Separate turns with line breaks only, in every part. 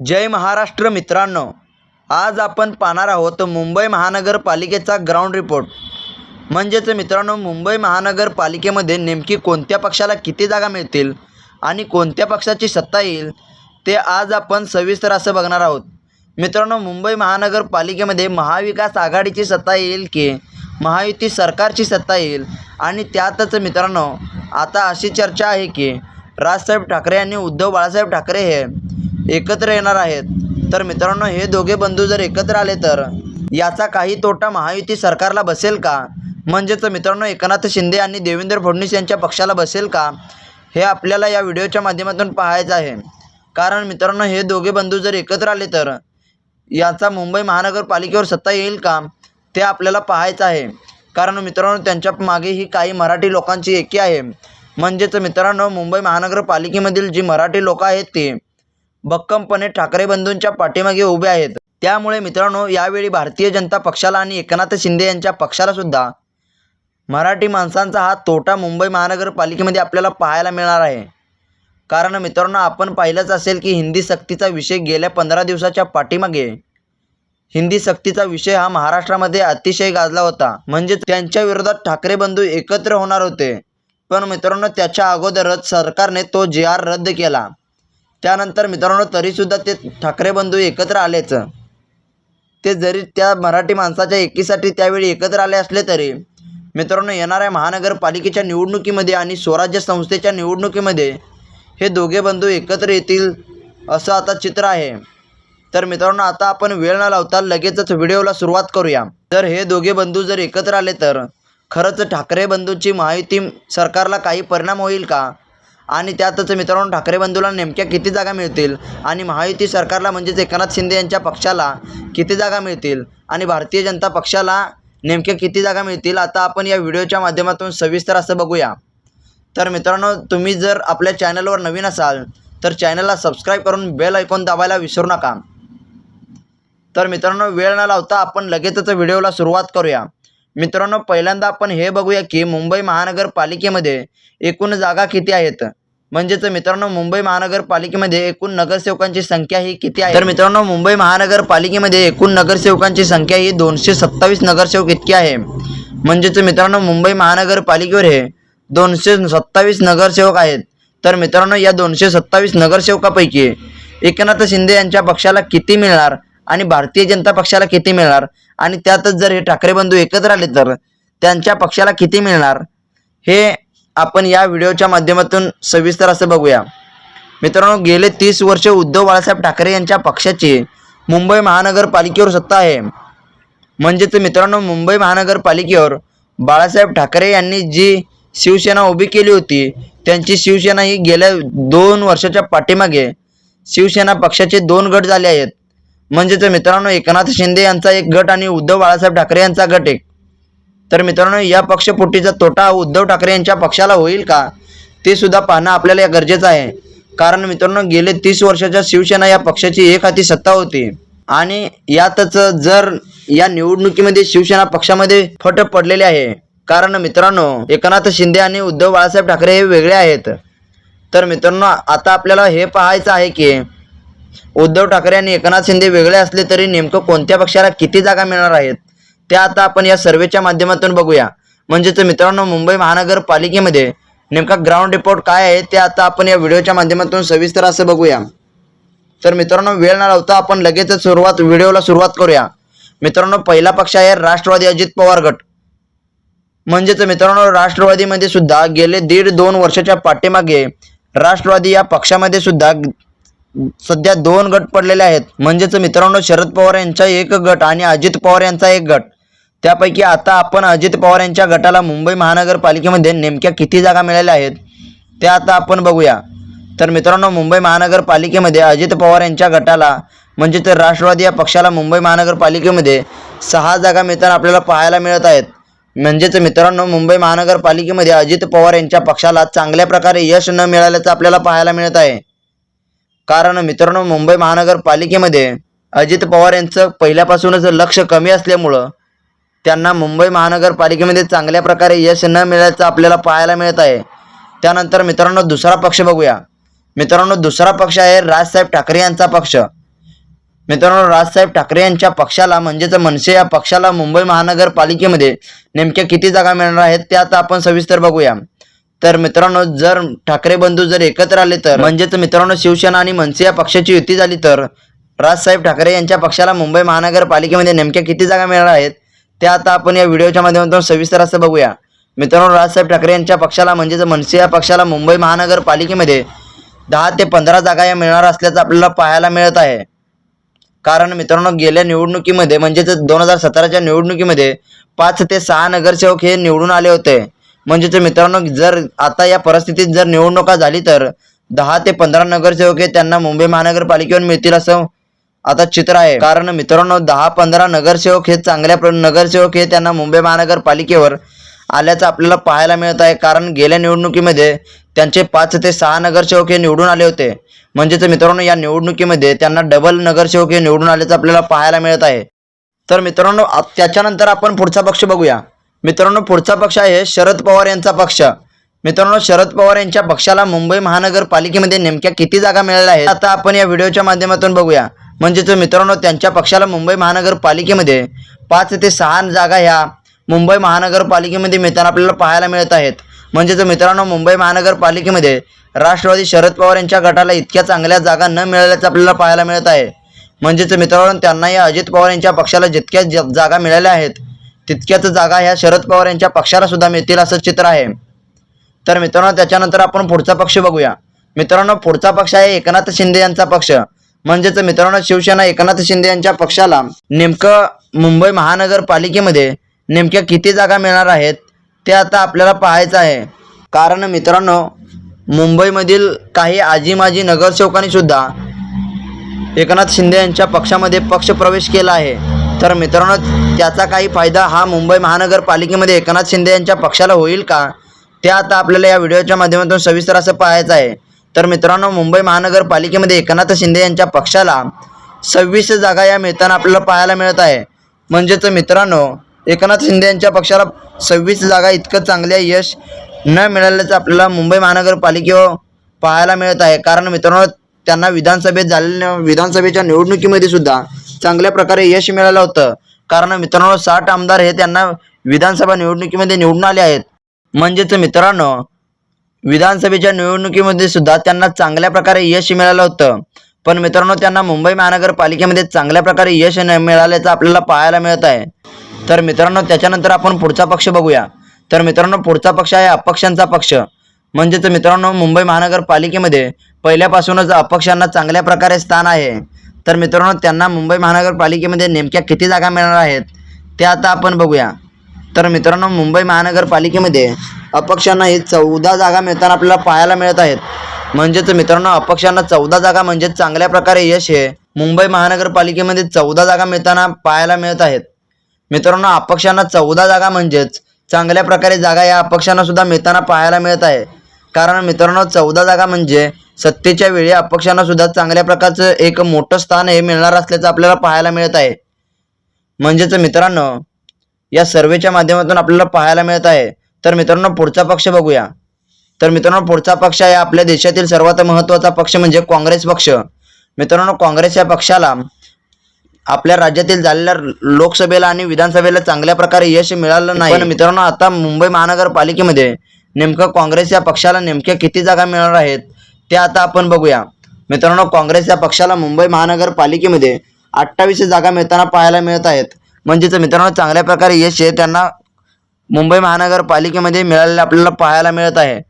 जय महाराष्ट्र मित्रांनो आज आपण पाहणार आहोत मुंबई महानगरपालिकेचा ग्राउंड रिपोर्ट म्हणजेच मित्रांनो मुंबई महानगरपालिकेमध्ये नेमकी कोणत्या पक्षाला किती जागा मिळतील आणि कोणत्या पक्षाची सत्ता येईल ते आज आपण सविस्तर असं बघणार आहोत. मित्रांनो मुंबई महानगरपालिकेमध्ये महाविकास आघाडीची सत्ता येईल की महायुती सरकारची सत्ता येईल? आणि त्यातच मित्रांनो आता अशी चर्चा आहे की राजसाहेब ठाकरे आणि उद्धव बाळासाहेब ठाकरे हे एकत्र येणार आहेत. तर मित्रांनो हे दोघे बंधू जर एकत्र आले तर याचा काही तोटा महायुती सरकारला बसेल का? म्हणजेच मित्रांनो एकनाथ शिंदे आणि देवेंद्र फडणवीस यांच्या पक्षाला बसेल का? हे आपल्याला या व्हिडिओच्या माध्यमातून पाहायचं आहे. कारण मित्रांनो हे दोघे बंधू जर एकत्र आले तर याचा मुंबई महानगरपालिकेवर सत्ता येईल का? ते आपल्याला पाहायचं आहे. कारण मित्रांनो त्यांच्या मागे ही काही मराठी लोकांची एकी आहे. म्हणजेच मित्रांनो मुंबई महानगरपालिकेमधील जी मराठी लोकं आहेत ते भक्कमपणे ठाकरे बंधूंच्या पाठीमागे उभे आहेत. त्यामुळे मित्रांनो यावेळी भारतीय जनता पक्षाला आणि एकनाथ शिंदे यांच्या पक्षाला सुद्धा मराठी माणसांचा हा तोटा मुंबई महानगरपालिकेमध्ये आपल्याला पाहायला मिळणार आहे. कारण मित्रांनो आपण पाहिलंच असेल की हिंदी सक्तीचा विषय गेल्या पंधरा दिवसाच्या पाठीमागे. हिंदी सक्तीचा विषय हा महाराष्ट्रामध्ये अतिशय गाजला होता. म्हणजे त्यांच्या विरोधात ठाकरे बंधू एकत्र होणार होते. पण मित्रांनो त्याच्या अगोदरच सरकारने तो जे आर रद्द केला. त्यानंतर मित्रांनो तरीसुद्धा ते ठाकरे बंधू एकत्र आलेच. ते जरी त्या मराठी माणसाच्या एकीसाठी त्यावेळी एकत्र आले असले तरी मित्रांनो येणाऱ्या महानगरपालिकेच्या निवडणुकीमध्ये आणि स्वराज्य संस्थेच्या निवडणुकीमध्ये हे दोघे बंधू एकत्र येतील असं आता चित्र आहे. तर मित्रांनो आता आपण वेळ न लावता लगेचच व्हिडिओला सुरुवात करूया. जर हे दोघे बंधू जर एकत्र आले तर खरंच ठाकरे बंधूची माहिती सरकारला काही परिणाम होईल का? आणि त्यातच मित्रांनो ठाकरे बंधूला नेमक्या किती जागा मिळतील? आणि महायुती सरकारला म्हणजेच एकनाथ शिंदे यांच्या पक्षाला किती जागा मिळतील? आणि भारतीय जनता पक्षाला नेमक्या किती जागा मिळतील? आता आपण या व्हिडिओच्या माध्यमातून सविस्तर असं बघूया. तर मित्रांनो तुम्ही जर आपल्या चॅनलवर नवीन असाल तर चॅनलला सबस्क्राईब करून बेल ऐकून दाबायला विसरू नका. तर मित्रांनो वेळ न लावता आपण लगेचच व्हिडिओला सुरुवात करूया. मित्रांनो पहिल्यांदा आपण हे बघूया की मुंबई महानगरपालिकेमध्ये एकूण जागा किती आहेत? म्हणजेच मित्रांनो मुंबई महानगरपालिकेमध्ये एकूण नगरसेवकांची संख्या ही किती आहे? तर मित्रांनो मुंबई महानगरपालिकेमध्ये एकूण नगरसेवकांची संख्या ही दोनशे सत्तावीस नगरसेवक इतकी आहे. म्हणजेच मित्रांनो मुंबई महानगरपालिकेवर हे दोनशे सत्तावीस नगरसेवक आहेत. तर मित्रांनो या दोनशे सत्तावीस नगरसेवकापैकी एकनाथ शिंदे यांच्या पक्षाला किती मिळणार आणि भारतीय जनता पक्षाला किती मिळणार? आणि त्यातच जर हे ठाकरे बंधू एकत्र आले तर त्यांच्या पक्षाला किती मिळणार? हे आपण या व्हिडिओच्या माध्यमातून सविस्तर असं बघूया. मित्रांनो गेले तीस वर्ष उद्धव बाळासाहेब ठाकरे यांच्या पक्षाची मुंबई महानगरपालिकेवर सत्ता आहे. म्हणजेच मित्रांनो मुंबई महानगरपालिकेवर बाळासाहेब ठाकरे यांनी जी शिवसेना उभी केली होती त्यांची शिवसेना ही गेल्या दोन वर्षाच्या पाठीमागे शिवसेना पक्षाचे दोन गट झाले आहेत. म्हणजेच मित्रांनो एकनाथ शिंदे यांचा एक गट आणि उद्धव बाळासाहेब ठाकरे यांचा गट एक. तर मित्रांनो या पक्षपुटीचा तोटा उद्धव ठाकरे यांच्या पक्षाला होईल का? ते सुद्धा पाहणं आपल्याला गरजेचं आहे. कारण मित्रांनो गेले तीस वर्षाच्या शिवसेना या पक्षाची एक हाती सत्ता होती. आणि यातच जर या निवडणुकीमध्ये शिवसेना पक्षामध्ये फट पडलेले आहे कारण मित्रांनो एकनाथ शिंदे आणि उद्धव बाळासाहेब ठाकरे हे वेगळे आहेत. तर मित्रांनो आता आपल्याला हे पाहायचं आहे की उद्धव ठाकरे आणि एकनाथ शिंदे वेगळे असले तरी नेमकं कोणत्या पक्षाला किती जागा मिळणार आहेत ते आता आपण या सर्वेच्या माध्यमातून बघूया. म्हणजेच मित्रांनो मुंबई महानगरपालिकेमध्ये नेमका ग्राउंड रिपोर्ट काय आहे ते आता आपण या व्हिडिओच्या माध्यमातून सविस्तर असं बघूया. तर मित्रांनो वेळ न लावता आपण लगेचच सुरुवात व्हिडिओला सुरुवात करूया. मित्रांनो पहिला पक्ष आहे राष्ट्रवादी अजित पवार गट. म्हणजेच मित्रांनो राष्ट्रवादीमध्ये सुद्धा गेले दीड दोन वर्षाच्या पाठीमागे राष्ट्रवादी या पक्षामध्ये सुद्धा सध्या दोन गट पडलेले आहेत. म्हणजेच मित्रांनो शरद पवार यांचा एक गट आणि अजित पवार यांचा एक गट. त्यापैकी आता आपण अजित पवार यांच्या गटाला मुंबई महानगरपालिकेमध्ये नेमक्या किती जागा मिळाल्या आहेत ते आता आपण बघूया. तर मित्रांनो मुंबई महानगरपालिकेमध्ये अजित पवार यांच्या गटाला म्हणजे तर राष्ट्रवादी या पक्षाला मुंबई महानगरपालिकेमध्ये सहा जागा मिळताना आपल्याला पाहायला मिळत आहेत. म्हणजेच मित्रांनो मुंबई महानगरपालिकेमध्ये अजित पवार यांच्या पक्षाला चांगल्या प्रकारे यश न मिळाल्याचं आपल्याला पाहायला मिळत आहे. कारण मित्रांनो मुंबई महानगरपालिकेमध्ये अजित पवार यांचं पहिल्यापासूनच लक्ष कमी असल्यामुळं त्यांना मुंबई महानगरपालिकेमध्ये चांगल्या प्रकारे यश न मिळाल्याचं आपल्याला पाहायला मिळत आहे. त्यानंतर मित्रांनो दुसरा पक्ष बघूया. मित्रांनो दुसरा पक्ष आहे राजसाहेब ठाकरे यांचा पक्ष. मित्रांनो राजसाहेब ठाकरे यांच्या पक्षाला म्हणजेच मनसे या पक्षाला मुंबई महानगरपालिकेमध्ये नेमक्या किती जागा मिळणार आहेत ते आता आपण सविस्तर बघूया. तर मित्रांनो जर ठाकरे बंधू जर एकत्र आले तर म्हणजेच मित्रांनो शिवसेना आणि मनसे या पक्षाची युती झाली तर राजसाहेब ठाकरे यांच्या पक्षाला मुंबई महानगरपालिकेमध्ये नेमक्या किती जागा मिळणार आहेत ते आता आपण या व्हिडिओच्या माध्यमातून सविस्तर असं बघूया. मित्रांनो राजसाहेब ठाकरे यांच्या पक्षाला म्हणजेच मनसे या पक्षाला मुंबई महानगरपालिकेमध्ये दहा ते पंधरा जागा या मिळणार असल्याचं आपल्याला पाहायला मिळत आहे. कारण मित्रांनो गेल्या निवडणुकीमध्ये म्हणजेच दोन हजार सतराच्या निवडणुकीमध्ये पाच ते सहा नगरसेवक हे निवडून आले होते. म्हणजेच मित्रांनो जर आता या परिस्थितीत जर निवडणुका झाली तर दहा ते पंधरा नगरसेवक हे त्यांना मुंबई महानगरपालिकेवर मिळतील असं आता चित्र आहे. कारण मित्रांनो दहा पंधरा नगरसेवक हे चांगल्या नगरसेवक हे त्यांना मुंबई महानगरपालिकेवर आल्याचं आपल्याला पाहायला मिळत आहे. कारण गेल्या निवडणुकीमध्ये त्यांचे पाच ते सहा नगरसेवक हे निवडून आले होते. म्हणजेच मित्रांनो या निवडणुकीमध्ये त्यांना डबल नगरसेवक हे निवडून आल्याचं आपल्याला पाहायला मिळत आहे. तर मित्रांनो त्याच्यानंतर आपण पुढचा पक्ष बघूया. मित्रांनो पुढचा पक्ष आहे शरद पवार यांचा पक्ष. मित्रांनो शरद पवार यांच्या पक्षाला मुंबई महानगरपालिकेमध्ये नेमक्या किती जागा मिळाल्या आहेत आता आपण या व्हिडिओच्या माध्यमातून बघूया. म्हणजेच मित्रांनो त्यांच्या पक्षाला मुंबई महानगरपालिकेमध्ये पाच ते सहा जागा ह्या मुंबई महानगरपालिकेमध्ये मिळताना आपल्याला पाहायला मिळत आहेत. म्हणजेच मित्रांनो मुंबई महानगरपालिकेमध्ये राष्ट्रवादी शरद पवार यांच्या गटाला इतक्या चांगल्या जागा न मिळाल्याचं आपल्याला पाहायला मिळत आहे. म्हणजेच मित्रांनो त्यांना या अजित पवार यांच्या पक्षाला जितक्या ज- जागा मिळाल्या आहेत तितक्याच जागा ह्या शरद पवार यांच्या पक्षाला सुद्धा मिळतील असं चित्र आहे. तर मित्रांनो त्याच्यानंतर आपण पुढचा पक्ष बघूया. मित्रांनो पुढचा पक्ष आहे एकनाथ शिंदे यांचा पक्ष. म्हणजेच मित्रांनो शिवसेना एकनाथ शिंदे यांच्या पक्षाला नेमकं मुंबई महानगरपालिकेमध्ये नेमक्या किती जागा मिळणार आहेत ते आता आपल्याला पाहायचं आहे. कारण मित्रांनो मुंबईमधील काही आजी माजी नगरसेवकांनी सुद्धा एकनाथ शिंदे यांच्या पक्षामध्ये पक्ष प्रवेश केला आहे. तर मित्रांनो त्याचा काही फायदा हा मुंबई महानगरपालिकेमध्ये एकनाथ शिंदे यांच्या पक्षाला होईल का? ते आता आपल्याला या व्हिडिओच्या माध्यमातून सविस्तर असं पाहायचं आहे. तर मित्रांनो मुंबई महानगरपालिकेमध्ये एकनाथ शिंदे यांच्या पक्षाला सव्वीस जागा या मिळताना आपल्याला पाहायला मिळत आहे. म्हणजेच मित्रांनो एकनाथ शिंदे यांच्या पक्षाला सव्वीस जागा इतकं चांगल्या यश न मिळाल्याचं आपल्याला मुंबई महानगरपालिकेवर पाहायला मिळत आहे. कारण मित्रांनो त्यांना विधानसभेत झालेल्या विधानसभेच्या निवडणुकीमध्ये सुद्धा चांगल्या प्रकारे यश मिळालं होतं. कारण मित्रांनो साठ आमदार हे त्यांना विधानसभा निवडणुकीमध्ये निवडून आले आहेत. म्हणजेच मित्रांनो विधानसभेच्या निवडणुकीमध्ये सुद्धा त्यांना चांगल्या प्रकारे यश मिळालं होतं. पण मित्रांनो त्यांना मुंबई महानगरपालिकेमध्ये चांगल्या प्रकारे यश न मिळाल्याचं आपल्याला पाहायला मिळत आहे. तर मित्रांनो त्याच्यानंतर आपण पुढचा पक्ष बघूया. तर मित्रांनो पुढचा पक्ष आहे अपक्षांचा पक्ष. म्हणजेच मित्रांनो मुंबई महानगरपालिकेमध्ये पहिल्यापासूनच अपक्षांना चांगल्या प्रकारे स्थान आहे. तर मित्रांनो त्यांना मुंबई महानगरपालिकेमध्ये नेमक्या किती जागा मिळणार आहेत ते आता आपण बघूया. तर मित्रांनो मुंबई महानगरपालिकेमध्ये अपक्षांना ही चौदा जागा मिळताना आपल्याला पाहायला मिळत आहेत. म्हणजेच मित्रांनो अपक्षांना चौदा जागा म्हणजे चांगल्या प्रकारे यश हे मुंबई महानगरपालिकेमध्ये चौदा जागा मिळताना पाहायला मिळत आहेत. मित्रांनो अपक्षांना चौदा जागा म्हणजेच चांगल्या प्रकारे जागा या अपक्षांना सुद्धा मिळताना पाहायला मिळत आहे. कारण मित्रांनो चौदा जागा म्हणजे सत्तेच्या वेळी अपक्षांना सुद्धा चांगल्या प्रकारचं एक मोठं स्थान हे मिळणार असल्याचं आपल्याला पाहायला मिळत आहे. म्हणजेच मित्रांनो या सर्वेच्या माध्यमातून आपल्याला पाहायला मिळत आहे. तर मित्रांनो पुढचा पक्ष बघूया. तर मित्रांनो पुढचा पक्ष आहे आपल्या देशातील सर्वात महत्त्वाचा पक्ष म्हणजे काँग्रेस पक्ष. मित्रांनो काँग्रेस या पक्षाला आपल्या राज्यातील झालेल्या लोकसभेला आणि विधानसभेला चांगल्या प्रकारे यश मिळालं नाही. पण मित्रांनो आता मुंबई महानगरपालिकेमध्ये नेमकं काँग्रेस या पक्षाला नेमक्या किती जागा मिळणार आहेत ते आता आपण बघूया. मित्रांनो काँग्रेस या पक्षाला मुंबई महानगरपालिकेमध्ये अठ्ठावीस जागा मिळताना पाहायला मिळत आहेत. म्हणजेच मित्रांनो चांगल्या प्रकारे यश हे त्यांना मुंबई महानगरपालिकेमध्ये मिळालेलं आपल्याला पाहायला मिळत आहे.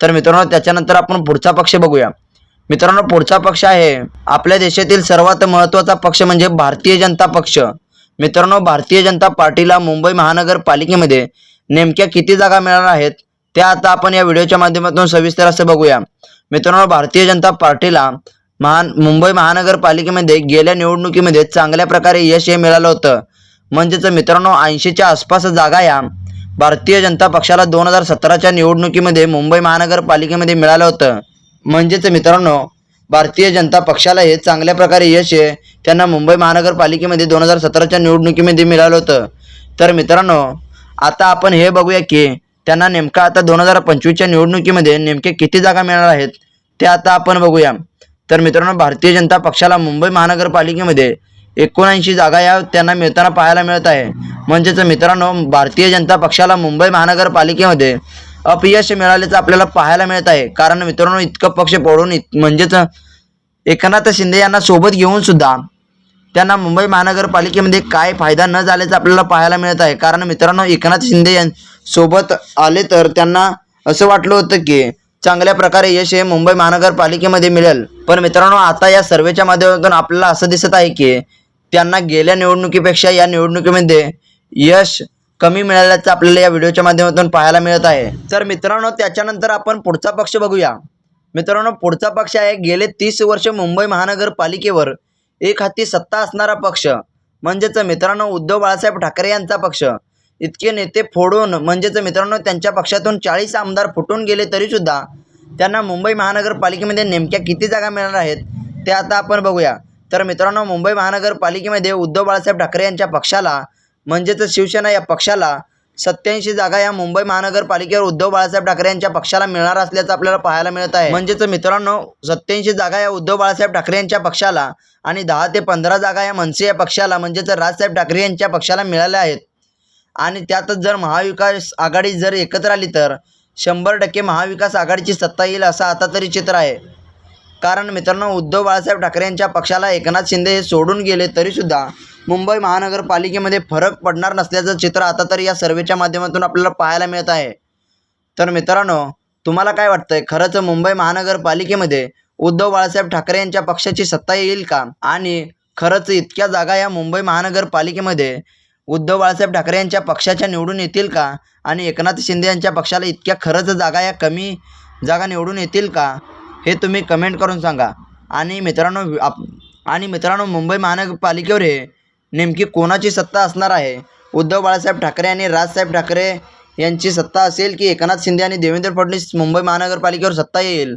तर मित्रांनो त्याच्यानंतर आपण पुढचा पक्ष बघूया. मित्रांनो पुढचा पक्ष आहे आपल्या देशातील सर्वात महत्त्वाचा पक्ष म्हणजे भारतीय जनता पक्ष. मित्रांनो भारतीय जनता पार्टीला मुंबई महानगरपालिकेमध्ये नेमक्या किती जागा मिळणार आहेत त्या आता आपण या व्हिडिओच्या माध्यमातून सविस्तर असं बघूया. मित्रांनो भारतीय जनता पार्टीला महान मुंबई महानगरपालिकेमध्ये गेल्या निवडणुकीमध्ये चांगल्या प्रकारे यश हे मिळालं होतं. म्हणजेच मित्रांनो ऐंशीच्या आसपास जागा या भारतीय जनता पक्षाला दोन हजार सतराच्या निवडणुकीमध्ये मुंबई महानगरपालिकेमध्ये मिळालं होतं. म्हणजेच मित्रांनो भारतीय जनता पक्षाला हे चांगल्या प्रकारे यश आहे त्यांना मुंबई महानगरपालिकेमध्ये दोन हजार सतराच्या निवडणुकीमध्ये मिळालं होतं. तर मित्रांनो आता आपण हे बघूया की त्यांना नेमका आता दोन हजार पंचवीसच्या निवडणुकीमध्ये नेमके किती जागा मिळणार आहेत ते आता आपण बघूया. तर मित्रांनो भारतीय जनता पक्षाला मुंबई महानगरपालिकेमध्ये एकोणऐंशी जागा या त्यांना मिळताना पाहायला मिळत आहे. म्हणजेच मित्रांनो भारतीय जनता पक्षाला मुंबई महानगरपालिकेमध्ये अपयश मिळाल्याचं आपल्याला पाहायला मिळत आहे. कारण मित्रांनो इतकं पक्ष पडून इत म्हणजेच एकनाथ शिंदे यांना सोबत घेऊन सुद्धा त्यांना मुंबई महानगरपालिकेमध्ये काय फायदा न झाल्याचं आपल्याला पाहायला मिळत आहे. कारण मित्रांनो एकनाथ शिंदे यां सोबत आले तर त्यांना असं वाटलं होतं की चांगल्या प्रकारे यश हे मुंबई महानगरपालिकेमध्ये मिळेल. पण मित्रांनो आता या सर्वेच्या माध्यमातून आपल्याला असं दिसत आहे की त्यांना गेल्या निवडणुकीपेक्षा या निवडणुकीमध्ये यश कमी मिळाल्याचं आपल्याला या व्हिडिओच्या माध्यमातून पाहायला मिळत आहे. तर मित्रांनो त्याच्यानंतर आपण पुढचा पक्ष बघूया. मित्रांनो पुढचा पक्ष आहे गेले तीस वर्ष मुंबई महानगरपालिकेवर एक हाती सत्ता असणारा पक्ष. म्हणजेच मित्रांनो उद्धव बाळासाहेब ठाकरे यांचा पक्ष. इतके नेते फोडून म्हणजेच मित्रांनो त्यांच्या पक्षातून चाळीस आमदार फुटून गेले तरीसुद्धा त्यांना मुंबई महानगरपालिकेमध्ये नेमक्या किती जागा मिळणार आहेत ते आता आपण बघूया. तर मित्रांनो मुंबई महानगरपालिकेमध्ये उद्धव बाळासाहेब ठाकरे यांच्या पक्षाला म्हणजेच शिवसेना या पक्षाला सत्याऐंशी जागा या मुंबई महानगरपालिकेवर उद्धव बाळासाहेब ठाकरे यांच्या पक्षाला मिळणार असल्याचं आपल्याला पाहायला मिळत आहे. म्हणजेच मित्रांनो सत्याऐंशी जागा या उद्धव बाळासाहेब ठाकरे यांच्या पक्षाला आणि दहा ते पंधरा जागा या मनसे या पक्षाला म्हणजेच राजसाहेब ठाकरे यांच्या पक्षाला मिळाल्या आहेत. आणि त्यातच जर महाविकास आघाडी जर एकत्र आली तर शंभर टक्के महाविकास आघाडीची सत्ता येईल असं आता तरी चित्र आहे. कारण मित्रांनो उद्धव बाळासाहेब ठाकरे यांच्या पक्षाला एकनाथ शिंदे हे सोडून गेले तरीसुद्धा मुंबई महानगरपालिकेमध्ये फरक पडणार नसल्याचं चित्र आता तरी या सर्वेच्या माध्यमातून आपल्याला पाहायला मिळत आहे. तर मित्रांनो तुम्हाला काय वाटतंय? खरंच मुंबई महानगरपालिकेमध्ये उद्धव बाळासाहेब ठाकरे यांच्या पक्षाची सत्ता येईल का? आणि खरंच इतक्या जागा या मुंबई महानगरपालिकेमध्ये उद्धव बाळासाहेब ठाकरे यांच्या पक्षाच्या निवडून येतील का? आणि एकनाथ शिंदे यांच्या पक्षाला इतक्या खरंच जागा या कमी जागा निवडून येतील का? हे तुम्ही कमेंट करून सांगा. आणि मित्रांनो आप आणि मित्रांनो मुंबई महानगरपालिकेवर हे नेमकी कोणाची सत्ता असणार आहे? उद्धव बाळासाहेब ठाकरे आणि राजसाहेब ठाकरे यांची सत्ता असेल की एकनाथ शिंदे आणि देवेंद्र फडणवीस मुंबई महानगरपालिकेवर सत्ता येईल?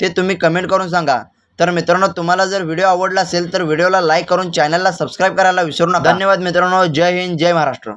ते तुम्ही कमेंट करून सांगा. तर मित्रांनो तुम्हाला जर व्हिडिओ आवडला असेल तर व्हिडिओला लाईक करून चॅनलला सबस्क्राईब करायला विसरू नका. धन्यवाद मित्रांनो. जय हिंद जय महाराष्ट्र.